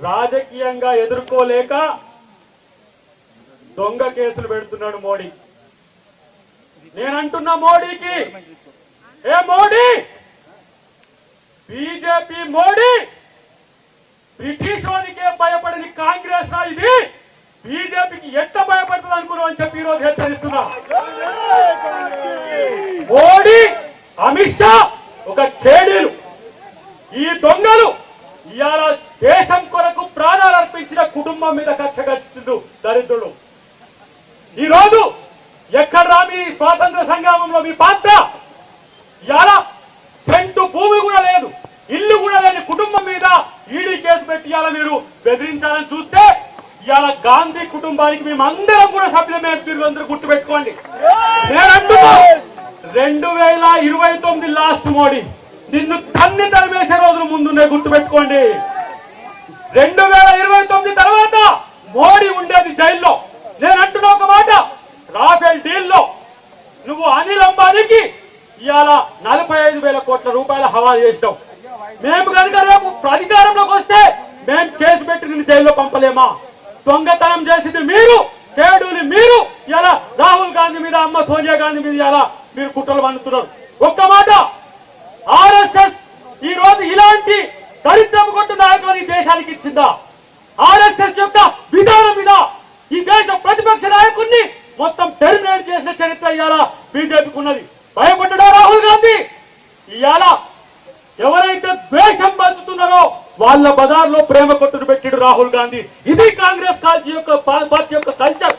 రాజకీయంగా ఎదుర్కోలేక దొంగ కేసులు పెడుతున్నాడు మోడీ. నేనంటున్నా మోడీకి ఏ మోడీ? బీజేపీ మోడీ? బ్రిటిష్ వారికే భయపడని కాంగ్రెస్ ఇది? బీజేపీకి ఎంత భయపడుతుంది అనుకున్నాం అని చెప్పి ఈరోజు హెచ్చరిస్తున్నా. మోడీ అమిత్ షా ఒక కేడీలు ఈ దొంగలు ఇవాళ దేశం కుటుంబం మీద కక్ష కట్టిండు దరిద్రుడు. ఈ రోజు ఎక్కడ రా మీ స్వాతంత్ర సంగ్రామంలో మీ పాత్ర? ఇలా సెంటు భూమి కూడా లేదు ఇల్లు కూడా లేని కుటుంబం మీద ఈడీ కేసు పెట్టి ఇలా మీరు బెదిరించాలని చూస్తే ఇవాళ గాంధీ కుటుంబానికి మేము అందరం కూడా సభ్యులమే మీరు అందరూ గుర్తుపెట్టుకోండి. నేను రెండు వేల ఇరవై తొమ్మిది లాస్ట్ మోడీ. నిన్ను తన్ని తరిమేసే రోజులు ముందుండే గుర్తుపెట్టుకోండి. రెండు వేల ఇరవై తొమ్మిది తర్వాత మోడీ ఉండేది జైల్లో నేను అంటున్నా ఒక మాట రాఫెల్ డీల్లో నువ్వు అనిల్ ఇవాళ నలభై ఐదు వేల కోట్ల రూపాయల హవాలు చేసినాం. మేము కనుక రేపు అధికారంలోకి వస్తే మేము కేసు పెట్టి నిన్ను జైల్లో పంపలేమా? దొంగతనం చేసింది మీరు కేడుని మీరు ఇలా రాహుల్ గాంధీ మీద అమ్మ సోనియా గాంధీ మీద ఇలా మీరు కుట్రలు పండుతున్నారు ఒక్క మాట ఆర్ఎస్ఎస్ ఈ రోజు ఇలాంటి దరిద్రం కొట్టు నాయకులు ఈ దేశానికి ఇచ్చిందా? ఆర్ఎస్ఎస్ యొక్క విధానం మీద ఈ దేశ ప్రతిపక్ష నాయకుడిని మొత్తం టెర్మినేట్ చేసిన చరిత్ర ఇవాళ బీజేపీ ఉన్నది భయపడ్డా రాహుల్ గాంధీ? ఇవాళ ఎవరైతే ద్వేషం పంచుతున్నారో వాళ్ళ బజార్లో ప్రేమ కొట్టును పెట్టాడు రాహుల్ గాంధీ. ఇది కాంగ్రెస్ పార్టీ యొక్క పార్టీ యొక్క కల్చర్.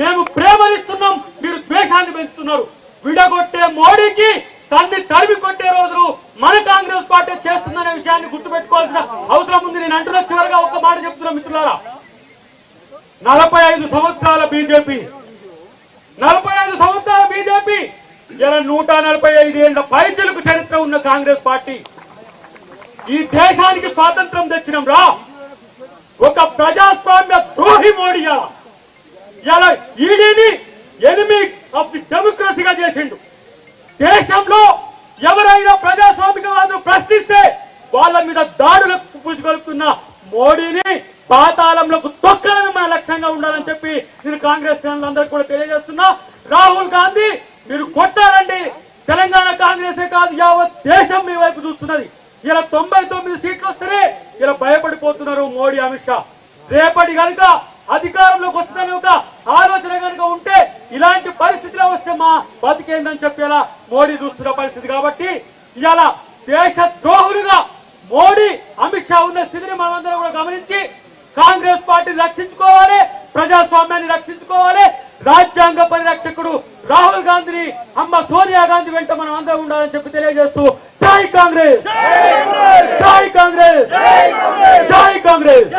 మేము ప్రేమనిస్తున్నాం మీరు ద్వేషాన్ని పెంచుతున్నారు. విడగొట్టే మోడీకి తన్ని తరిమి కొట్టే రోజులు మన కాంగ్రెస్ పార్టీ చేస్తుందనే విషయాన్ని గుర్తుపెట్టుకోవాల్సిన అవసరం ఉంది. నేను అంటున్న చివరిగా ఒక మాట చెప్తున్నా మిత్రులారా. నలభై ఐదు సంవత్సరాల బీజేపీ. నలభై ఐదు సంవత్సరాల బీజేపీ ఇలా నూట నలభై ఐదు ఏళ్ళ పైచలకు చరిత్ర ఉన్న కాంగ్రెస్ పార్టీ ఈ దేశానికి స్వాతంత్రం తెచ్చినాం రా. ఒక ప్రజాస్వామ్య ద్రోహి మోడీ ఇలా ఈడీని ఎనిమి ఆఫ్ ది డెమోక్రసీగా చేసిండు. దేశంలో ఎవరైనా ప్రజాస్వామికవాదులు ప్రశ్నిస్తే వాళ్ళ మీద దాడులకు పూసుకొలుపుతున్న మోడీని పాతాళంలోకి తొక్కడమే మన లక్ష్యంగా ఉండాలని చెప్పి నేను కాంగ్రెస్ అందరికీ కూడా తెలియజేస్తున్నా. రాహుల్ గాంధీ మీరు కొట్టారండి. తెలంగాణ కాంగ్రెసే కాదు యావత్ దేశం మీ వైపు చూస్తున్నది. ఇలా తొంభై తొమ్మిది సీట్లు వస్తేనే ఇలా భయపడిపోతున్నారు మోడీ అమిత్ షా. రేపటి కనుక అధికారంలోకి వస్తుందని ఒక ఆలోచన కనుక ఉంటే ఇలాంటి పరిస్థితిలో వస్తే మా బతికేందని చెప్పేలా మోడీ చూస్తున్న పరిస్థితి కాబట్టి ఇలా దేశ ద్రోహులుగా మోడీ అమిత్ షా ఉన్న స్థితిని మనమందరం కూడా గమనించి కాంగ్రెస్ పార్టీని రక్షించుకోవాలి ప్రజాస్వామ్యాన్ని రక్షించుకోవాలి రాజ్యాంగ పరిరక్షకుడు రాహుల్ గాంధీని అమ్మ సోనియా గాంధీ వెంట మనం అందరం ఉండాలని చెప్పి తెలియజేస్తూ జై కాంగ్రెస్! జై కాంగ్రెస్! జై కాంగ్రెస్!